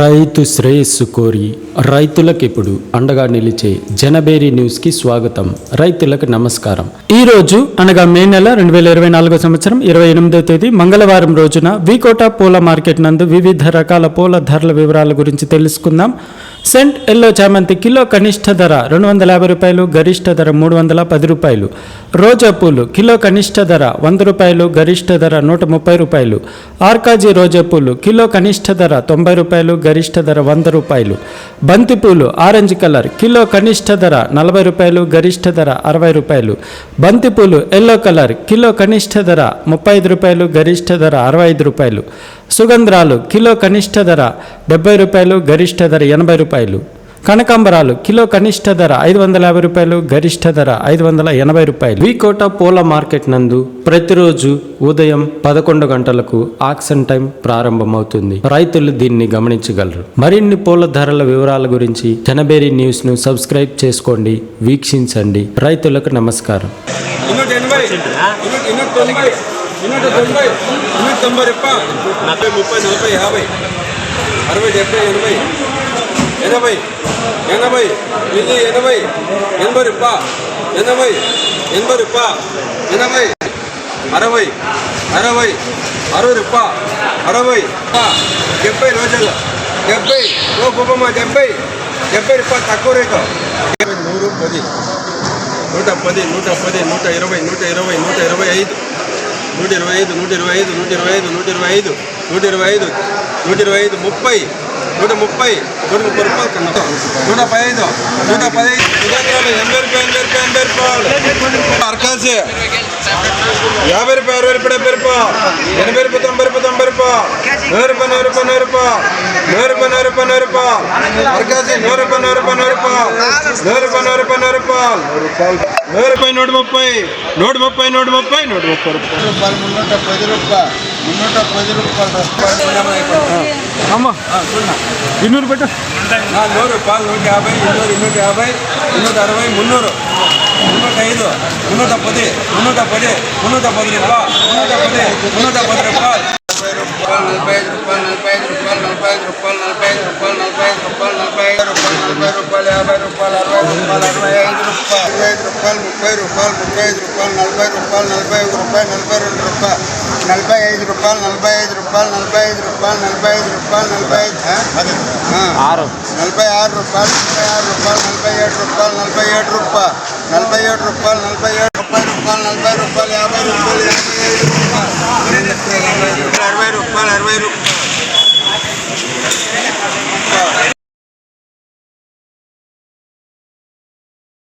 రైతు శ్రేయస్సు కోరి రైతులకు ఇప్పుడు అండగా నిలిచే జనబేరి న్యూస్కి స్వాగతం. రైతులకు నమస్కారం. ఈ రోజు అనగా మే నెల రెండు వేల ఇరవై నాలుగో సంవత్సరం ఇరవై ఎనిమిదో తేదీ మంగళవారం రోజున వికోట పూల మార్కెట్ నందు వివిధ రకాల పూల ధరల వివరాల గురించి తెలుసుకుందాం. సెంట్ ఎల్లో చామంతి కిలో కనిష్ట ధర రెండు వందల యాభై రూపాయలు గరిష్ట ధర మూడు వందల పది రూపాయలు. రోజా పూలు కిలో కనిష్ట ధర వంద రూపాయలు గరిష్ట ధర నూట ముప్పై రూపాయలు. ఆర్కాజీ రోజా పూలు కిలో కనిష్ట ధర తొంభై రూపాయలు గరిష్ట ధర వంద రూపాయలు. బంతి పూలు ఆరెంజ్ కలర్ కిలో కనిష్ట ధర నలభై రూపాయలు గరిష్ట ధర అరవై రూపాయలు. బంతి పూలు ఎల్లో కలర్ కిలో కనిష్ట ధర ముప్పై ఐదు రూపాయలు గరిష్ట ధర అరవై ఐదు రూపాయలు. సుగంధ్రాలు కిలో కనిష్ట ధర డెబ్బై రూపాయలు గరిష్ట ధర ఎనభై రూపాయలు. కనకాంబరాలు కిలో కనిష్ట ధర ఐదు వందల యాభై రూపాయలు గరిష్ట ధర ఐదు వందల ఎనభై రూపాయలు. వీకోట పూల మార్కెట్ నందు ప్రతిరోజు ఉదయం పదకొండు గంటలకు ఆక్షన్ టైం ప్రారంభమవుతుంది. రైతులు దీన్ని గమనించగలరు. మరిన్ని పూల ధరల వివరాల గురించి జనబేరి న్యూస్ను సబ్స్క్రైబ్ చేసుకోండి వీక్షించండి. రైతులకు నమస్కారం. నూట తొంభై నూట తొంభై రెప్ప. నలభై ముప్పై నలభై యాభై అరవై డెబ్బై ఎనభై ఎనభై ఎనభై ఇది ఎనభై ఎనభై రెప్ప ఎనభై ఎనభై రెప్ప ఎనభై అరవై అరవై అరవై రెప్ప అరవై డెబ్బై రోజులు డెబ్బై ఓ కుటుంబ డెబ్బై డెబ్బై రూపా తక్కువ రేటు. నూరు పది నూట పది నూట పది నూట ఇరవై నూట ఇరవై నూట ఇరవై ఐదు. నూట ఇరవై ఐదు నూట ఇరవై ఐదు నూట ఇరవై ఐదు నూట ఇరవై ఐదు నూట ఇరవై ఐదు నూట ఇరవై ఐదు ముప్పై నూట ముప్పై నూట ముప్పై రూపాయలు నూట పదహైదు నూట పదహైదు. ఎనభై ఎనభై రూపాయలు ఎనభై రూపాయలు ఎనభై రూపాయలు అరకాల్సి యాభై రూపాయలు అరవై రూపాయలు డెబ్బై రూపాయలు ఎనభై రూపాయలు తొంభై రూపాయలు తొంభై రూపాయలు నూరు రూపాయలు నూరు రూపాయలు నూరు రూపాయలు నూరు రూపాయలు నూరు రూపాయలు నూరు రూపాయలు అరకాల్సి నూరు రూపాయలు నూరు రూపాయలు నూరు రూపాయలు నూరు రూపాయలు నూరు రూపాయలు నూరు రూపాయలు నూరు రూపాయలు నూట ముప్పై నూట ముప్పై నూట ముప్పై నూట ముప్పై రూపాయలు. రూపాయలు మున్నూట పది రూపాయలు మున్నూట పది రూపాయలు అమ్మ ఇన్నూరు పెట్ట. ఆ, నూరు రూపాయలు నూట యాభై ఇన్నూరు ఇన్నూట యాభై ఇన్నూట అరవై మున్నూరు. మున్నూట ఐదు మున్నూట పది మున్నూట పది మున్నూట పది రూపాయలు మున్నూట పది మున్నూట పది రూపాయలు నలభై ఐదు రూపాయలు నలభై ఐదు రూపాయలు నలభై ఐదు రూపాయలు నలభై ఐదు రూపాయలు నలభై ఐదు రూపాయలు నలభై ఐదు రూపాయలు నలభై రూపాయలు యాభై రూపాయలు అరవై రూపాయలు అరవై ఐదు రూపాయలు ఇరవై ఐదు రూపాయలు ముప్పై రూపాయలు ముప్పై ఐదు రూపాయలు నలభై రూపాయలు నలభై ఒక రూపాయలు నలభై రెండు రూపాయలు నలభై ఐదు రూపాయలు నలభై ఐదు రూపాయలు నలభై ఐదు రూపాయలు నలభై ఐదు రూపాయలు నలభై ఐదు ఆ? ఆరు నలభై ఆరు రూపాయలు నలభై ఆరు రూపాయలు నలభై ఏడు రూపాయలు నలభై ఏడు రూపాయలు నలభై ఏడు రూపాయలు నలభై ఏడు ముప్పై రూపాయలు నలభై రూపాయలు యాభై రూపాయలు యాభై ఐదు రూపాయలు. అరవై రూపాయలు అరవై రూపాయలు.